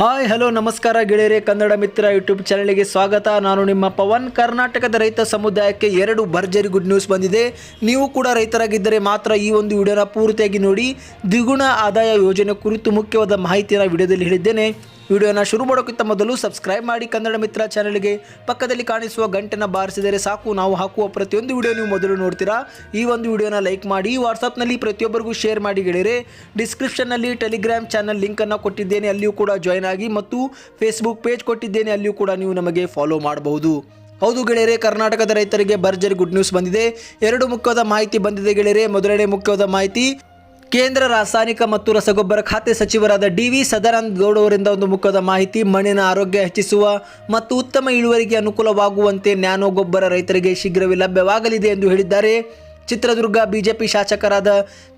Hi, hello, ನಮಸ್ಕಾರ ಗೆಳೆಯರೆ, ಕನ್ನಡ ಮಿತ್ರ YouTube ಚಾನಲ್ಗೆ ಸ್ವಾಗತ. ನಾನು ನಿಮ್ಮ ಪವನ್. ಕರ್ನಾಟಕದ ರೈತ ಸಮುದಾಯಕ್ಕೆ ಎರಡು ಭರ್ಜರಿ ಗುಡ್ ನ್ಯೂಸ್ ಬಂದಿದೆ. ನೀವು ಕೂಡ ರೈತರಾಗಿದ್ದರೆ ಮಾತ್ರ ಈ ಒಂದು ವಿಡಿಯೋನ ಪೂರ್ತಿಯಾಗಿ ನೋಡಿ. ದ್ವಿಗುಣ ಆದಾಯ ಯೋಜನೆ ಕುರಿತು ಮುಖ್ಯವಾದ ಮಾಹಿತಿಯನ್ನು ವಿಡಿಯೋದಲ್ಲಿ ಹೇಳಿದ್ದೇನೆ. ವಿಡಿಯೋನ ಶುರು ಮಾಡೋಕ್ಕಿಂತ ಮೊದಲು ಸಬ್ಸ್ಕ್ರೈಬ್ ಮಾಡಿ ಕನ್ನಡ ಮಿತ್ರ ಚಾನಲ್ಗೆ. ಪಕ್ಕದಲ್ಲಿ ಕಾಣಿಸುವ ಗಂಟೆನ ಬಾರಿಸಿದರೆ ಸಾಕು, ನಾವು ಹಾಕುವ ಪ್ರತಿಯೊಂದು ವಿಡಿಯೋ ನೀವು ಮೊದಲು ನೋಡ್ತೀರಾ? ಈ ಒಂದು ವಿಡಿಯೋನ ಲೈಕ್ ಮಾಡಿ, ವಾಟ್ಸಪ್ನಲ್ಲಿ ಪ್ರತಿಯೊಬ್ಬರಿಗೂ ಶೇರ್ ಮಾಡಿ ಗೆಳೆಯರೆ. ಡಿಸ್ಕ್ರಿಪ್ಷನ್ನಲ್ಲಿ ಟೆಲಿಗ್ರಾಮ್ ಚಾನಲ್ ಲಿಂಕನ್ನು ಕೊಟ್ಟಿದ್ದೇನೆ, ಅಲ್ಲಿಯೂ ಕೂಡ ಜಾಯ್ನ್ ಆಗಿ ಮತ್ತು ಫೇಸ್ಬುಕ್ ಪೇಜ್ ಕೊಟ್ಟಿದ್ದೇನೆ, ಅಲ್ಲಿಯೂ ಕೂಡ ನೀವು ನಮಗೆ ಫಾಲೋ ಮಾಡಬಹುದು. ಹೌದು ಗೆಳೆಯರೆ, ಕರ್ನಾಟಕದ ರೈತರಿಗೆ ಭರ್ಜರಿ ಗುಡ್ ನ್ಯೂಸ್ ಬಂದಿದೆ. ಎರಡು ಮುಖ್ಯವಾದ ಮಾಹಿತಿ ಬಂದಿದೆ ಗೆಳೆಯರೆ. ಮೊದಲನೇ ಮುಖ್ಯವಾದ ಮಾಹಿತಿ ಕೇಂದ್ರ ರಾಸಾಯನಿಕ ಮತ್ತು ರಸಗೊಬ್ಬರ ಖಾತೆ ಸಚಿವರಾದ ಡಿ ವಿ ಸದಾನಂದ ಗೌಡ ಅವರಿಂದ ಒಂದು ಮುಖದ ಮಾಹಿತಿ, ಮಣ್ಣಿನ ಆರೋಗ್ಯ ಹೆಚ್ಚಿಸುವ ಮತ್ತು ಉತ್ತಮ ಇಳುವರಿಗೆ ಅನುಕೂಲವಾಗುವಂತೆ ನ್ಯಾನೋ ಗೊಬ್ಬರ ರೈತರಿಗೆ ಶೀಘ್ರವೇ ಲಭ್ಯವಾಗಲಿದೆ ಎಂದು ಹೇಳಿದ್ದಾರೆ. ಚಿತ್ರದುರ್ಗ ಬಿಜೆಪಿ ಶಾಸಕರಾದ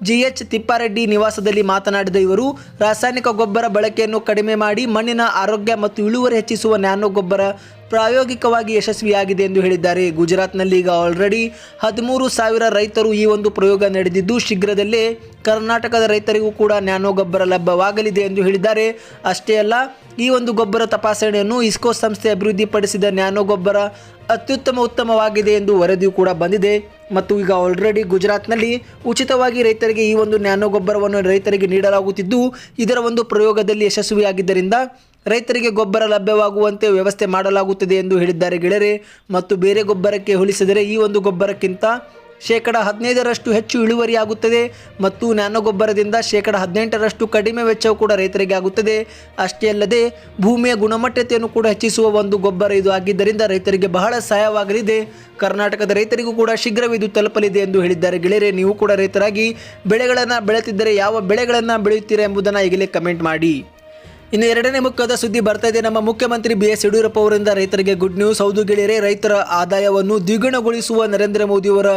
ಜಿ ಎಚ್ ತಿಪ್ಪಾರೆಡ್ಡಿ ನಿವಾಸದಲ್ಲಿ ಮಾತನಾಡಿದ ಇವರು, ರಾಸಾಯನಿಕ ಗೊಬ್ಬರ ಬಳಕೆಯನ್ನು ಕಡಿಮೆ ಮಾಡಿ ಮಣ್ಣಿನ ಆರೋಗ್ಯ ಮತ್ತು ಇಳುವರಿ ಹೆಚ್ಚಿಸುವ ನ್ಯಾನೋ ಗೊಬ್ಬರ ಪ್ರಾಯೋಗಿಕವಾಗಿ ಯಶಸ್ವಿಯಾಗಿದೆ ಎಂದು ಹೇಳಿದ್ದಾರೆ. ಗುಜರಾತ್ನಲ್ಲಿ ಈಗ ಆಲ್ರೆಡಿ ಹದಿಮೂರು ಸಾವಿರ ರೈತರು ಈ ಒಂದು ಪ್ರಯೋಗ ನಡೆದಿದ್ದು, ಶೀಘ್ರದಲ್ಲೇ ಕರ್ನಾಟಕದ ರೈತರಿಗೂ ಕೂಡ ನ್ಯಾನೋ ಗೊಬ್ಬರ ಲಭ್ಯವಾಗಲಿದೆ ಎಂದು ಹೇಳಿದ್ದಾರೆ. ಅಷ್ಟೇ ಅಲ್ಲ, ಈ ಒಂದು ಗೊಬ್ಬರ ತಪಾಸಣೆಯನ್ನು ಇಸ್ಕೋ ಸಂಸ್ಥೆ ಅಭಿವೃದ್ಧಿಪಡಿಸಿದ ನ್ಯಾನೋ ಗೊಬ್ಬರ ಅತ್ಯುತ್ತಮ ಉತ್ತಮವಾಗಿದೆ ಎಂದು ವರದಿಯು ಕೂಡ ಬಂದಿದೆ. ಮತ್ತು ಈಗ ಆಲ್ರೆಡಿ ಗುಜರಾತ್ನಲ್ಲಿ ಉಚಿತವಾಗಿ ರೈತರಿಗೆ ಈ ಒಂದು ನ್ಯಾನೋ ಗೊಬ್ಬರವನ್ನು ರೈತರಿಗೆ ನೀಡಲಾಗುತ್ತಿದ್ದು, ಇದರ ಒಂದು ಪ್ರಯೋಗದಲ್ಲಿ ಯಶಸ್ವಿಯಾಗಿದ್ದರಿಂದ ರೈತರಿಗೆ ಗೊಬ್ಬರ ಲಭ್ಯವಾಗುವಂತೆ ವ್ಯವಸ್ಥೆ ಮಾಡಲಾಗುತ್ತದೆ ಎಂದು ಹೇಳಿದ್ದಾರೆ ಗೆಳೆಯರೆ. ಮತ್ತು ಬೇರೆ ಗೊಬ್ಬರಕ್ಕೆ ಹೋಲಿಸಿದರೆ ಈ ಒಂದು ಗೊಬ್ಬರಕ್ಕಿಂತ ಶೇಕಡ ಹದಿನೈದರಷ್ಟು ಹೆಚ್ಚು ಇಳುವರಿಯಾಗುತ್ತದೆ ಮತ್ತು ನ್ಯಾನೋ ಗೊಬ್ಬರದಿಂದ ಶೇಕಡ ಹದಿನೆಂಟರಷ್ಟು ಕಡಿಮೆ ವೆಚ್ಚವು ಕೂಡ ರೈತರಿಗೆ ಆಗುತ್ತದೆ. ಅಷ್ಟೇ ಅಲ್ಲದೆ ಭೂಮಿಯ ಗುಣಮಟ್ಟತೆಯನ್ನು ಕೂಡ ಹೆಚ್ಚಿಸುವ ಒಂದು ಗೊಬ್ಬರ ಇದು ಆಗಿದ್ದರಿಂದ ರೈತರಿಗೆ ಬಹಳ ಸಹಾಯವಾಗಲಿದೆ. ಕರ್ನಾಟಕದ ರೈತರಿಗೂ ಕೂಡ ಶೀಘ್ರವೇ ಇದು ತಲುಪಲಿದೆ ಎಂದು ಹೇಳಿದ್ದಾರೆ. ಗೆಳೆಯರೆ, ನೀವು ಕೂಡ ರೈತರಾಗಿ ಬೆಳೆಗಳನ್ನು ಬೆಳೆತಿದ್ದರೆ ಯಾವ ಬೆಳೆಗಳನ್ನು ಬೆಳೆಯುತ್ತೀರಾ ಎಂಬುದನ್ನು ಈಗಲೇ ಕಮೆಂಟ್ ಮಾಡಿ. ಇನ್ನು ಎರಡನೇ ಮುಖ್ಯದ ಸುದ್ದಿ ಬರ್ತಾ ಇದೆ. ನಮ್ಮ ಮುಖ್ಯಮಂತ್ರಿ ಬಿ ಎಸ್ ಯಡಿಯೂರಪ್ಪ ಅವರಿಂದ ರೈತರಿಗೆ ಗುಡ್ ನ್ಯೂಸ್ ಹೌದು ಗೆಳೆಯರೇ, ರೈತರ ಆದಾಯವನ್ನು ದ್ವಿಗುಣಗೊಳಿಸುವ ನರೇಂದ್ರ ಮೋದಿಯವರ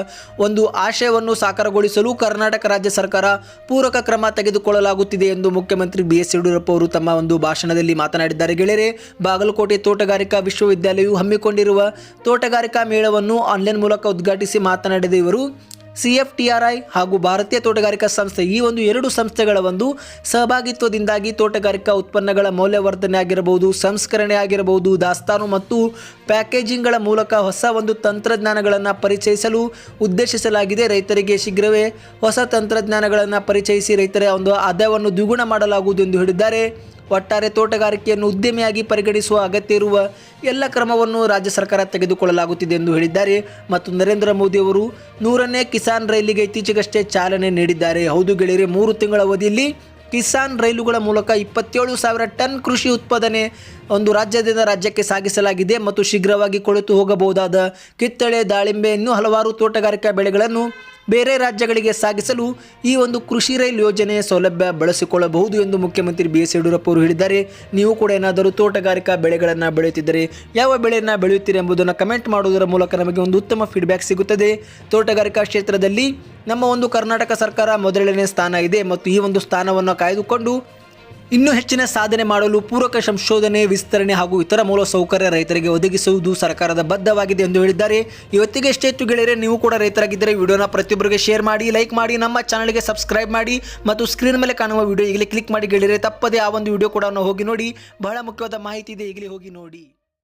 ಒಂದು ಆಶಯವನ್ನು ಸಾಕಾರಗೊಳಿಸಲು ಕರ್ನಾಟಕ ರಾಜ್ಯ ಸರ್ಕಾರ ಪೂರಕ ಕ್ರಮ ತೆಗೆದುಕೊಳ್ಳಲಾಗುತ್ತಿದೆ ಎಂದು ಮುಖ್ಯಮಂತ್ರಿ ಬಿ ಎಸ್ ಯಡಿಯೂರಪ್ಪ ಅವರು ತಮ್ಮ ಒಂದು ಭಾಷಣದಲ್ಲಿ ಮಾತನಾಡಿದ್ದಾರೆ. ಗೆಳೆಯರೆ, ಬಾಗಲಕೋಟೆ ತೋಟಗಾರಿಕಾ ವಿಶ್ವವಿದ್ಯಾಲಯವು ಹಮ್ಮಿಕೊಂಡಿರುವ ತೋಟಗಾರಿಕಾ ಮೇಳವನ್ನು ಆನ್ಲೈನ್ ಮೂಲಕ ಉದ್ಘಾಟಿಸಿ ಮಾತನಾಡಿದ ಇವರು ಸಿ ಹಾಗೂ ಭಾರತೀಯ ತೋಟಗಾರಿಕಾ ಸಂಸ್ಥೆ ಈ ಒಂದು ಎರಡು ಸಂಸ್ಥೆಗಳ ಒಂದು ಸಹಭಾಗಿತ್ವದಿಂದಾಗಿ ತೋಟಗಾರಿಕಾ ಉತ್ಪನ್ನಗಳ ಮೌಲ್ಯವರ್ಧನೆ ಆಗಿರಬಹುದು, ಸಂಸ್ಕರಣೆ ಆಗಿರಬಹುದು, ದಾಸ್ತಾನು ಮತ್ತು ಪ್ಯಾಕೇಜಿಂಗ್ಗಳ ಮೂಲಕ ಹೊಸ ಒಂದು ತಂತ್ರಜ್ಞಾನಗಳನ್ನು ಪರಿಚಯಿಸಲು ಉದ್ದೇಶಿಸಲಾಗಿದೆ. ರೈತರಿಗೆ ಶೀಘ್ರವೇ ಹೊಸ ತಂತ್ರಜ್ಞಾನಗಳನ್ನು ಪರಿಚಯಿಸಿ ರೈತರ ಒಂದು ಆದಾಯವನ್ನು ದ್ವಿಗುಣ ಮಾಡಲಾಗುವುದು ಎಂದು ಹೇಳಿದ್ದಾರೆ. ಒಟ್ಟಾರೆ ತೋಟಗಾರಿಕೆಯನ್ನು ಉದ್ಯಮಿಯಾಗಿ ಪರಿಗಣಿಸುವ ಅಗತ್ಯ ಇರುವ ಎಲ್ಲ ಕ್ರಮವನ್ನು ರಾಜ್ಯ ಸರ್ಕಾರ ತೆಗೆದುಕೊಳ್ಳಲಾಗುತ್ತಿದೆ ಎಂದು ಹೇಳಿದ್ದಾರೆ. ಮತ್ತು ನರೇಂದ್ರ ಮೋದಿ ಅವರು ನೂರನೇ ಕಿಸಾನ್ ರೈಲಿಗೆ ಇತ್ತೀಚೆಗಷ್ಟೇ ಚಾಲನೆ ನೀಡಿದ್ದಾರೆ. ಹೌದು ಗೆಳೆಯರೆ, ಮೂರು ತಿಂಗಳ ಅವಧಿಯಲ್ಲಿ ಕಿಸಾನ್ ರೈಲುಗಳ ಮೂಲಕ ಇಪ್ಪತ್ತೇಳು ಸಾವಿರ ಟನ್ ಕೃಷಿ ಉತ್ಪಾದನೆ ಒಂದು ರಾಜ್ಯದಿಂದ ರಾಜ್ಯಕ್ಕೆ ಸಾಗಿಸಲಾಗಿದೆ ಮತ್ತು ಶೀಘ್ರವಾಗಿ ಕೊಳೆತು ಹೋಗಬಹುದಾದ ಕಿತ್ತಳೆ ದಾಳಿಂಬೆ ಇನ್ನೂ ಹಲವಾರು ತೋಟಗಾರಿಕಾ ಬೆಳೆಗಳನ್ನು ಬೇರೆ ರಾಜ್ಯಗಳಿಗೆ ಸಾಗಿಸಲು ಈ ಒಂದು ಕೃಷಿ ರೈಲು ಯೋಜನೆ ಸೌಲಭ್ಯ ಬಳಸಿಕೊಳ್ಳಬಹುದು ಎಂದು ಮುಖ್ಯಮಂತ್ರಿ ಬಿ ಎಸ್ ಯಡಿಯೂರಪ್ಪ ಅವರು ಹೇಳಿದ್ದಾರೆ. ನೀವು ಕೂಡ ಏನಾದರೂ ತೋಟಗಾರಿಕಾ ಬೆಳೆಗಳನ್ನು ಬೆಳೆಯುತ್ತಿದ್ದರೆ ಯಾವ ಬೆಳೆಯನ್ನು ಬೆಳೆಯುತ್ತೀರಿ ಎಂಬುದನ್ನು ಕಮೆಂಟ್ ಮಾಡುವುದರ ಮೂಲಕ ನಮಗೆ ಒಂದು ಉತ್ತಮ ಫೀಡ್ಬ್ಯಾಕ್ ಸಿಗುತ್ತದೆ. ತೋಟಗಾರಿಕಾ ಕ್ಷೇತ್ರದಲ್ಲಿ ನಮ್ಮ ಒಂದು ಕರ್ನಾಟಕ ಸರ್ಕಾರ ಮೊದಲನೇ ಸ್ಥಾನ ಇದೆ ಮತ್ತು ಈ ಒಂದು ಸ್ಥಾನವನ್ನು ಕಾಯ್ದುಕೊಂಡು ಇನ್ನೂ ಹೆಚ್ಚಿನ ಸಾಧನೆ ಮಾಡಲು ಪೂರಕ ಸಂಶೋಧನೆ, ವಿಸ್ತರಣೆ ಹಾಗೂ ಇತರ ಮೂಲ ಸೌಕರ್ಯ ರೈತರಿಗೆ ಒದಗಿಸುವುದು ಸರ್ಕಾರದ ಬದ್ಧವಾಗಿದೆ ಎಂದು ಹೇಳಿದ್ದಾರೆ. ಇವತ್ತಿಗೆ ಎಷ್ಟೆತ್ತು ಗೆಳೆಯರೆ, ನೀವು ಕೂಡ ರೈತರಾಗಿದ್ದರೆ ವಿಡಿಯೋನ ಪ್ರತಿಯೊಬ್ಬರಿಗೆ ಶೇರ್ ಮಾಡಿ, ಲೈಕ್ ಮಾಡಿ, ನಮ್ಮ ಚಾನಲ್ಗೆ ಸಬ್ಸ್ಕ್ರೈಬ್ ಮಾಡಿ ಮತ್ತು ಸ್ಕ್ರೀನ್ ಮೇಲೆ ಕಾಣುವ ವಿಡಿಯೋ ಈಗಲೇ ಕ್ಲಿಕ್ ಮಾಡಿ ಗೆಳೆಯರೆ, ತಪ್ಪದೆ ಆ ಒಂದು ವಿಡಿಯೋ ಕೂಡ ಹೋಗಿ ನೋಡಿ. ಬಹಳ ಮುಖ್ಯವಾದ ಮಾಹಿತಿ ಇದೆ, ಈಗಲೇ ಹೋಗಿ ನೋಡಿ.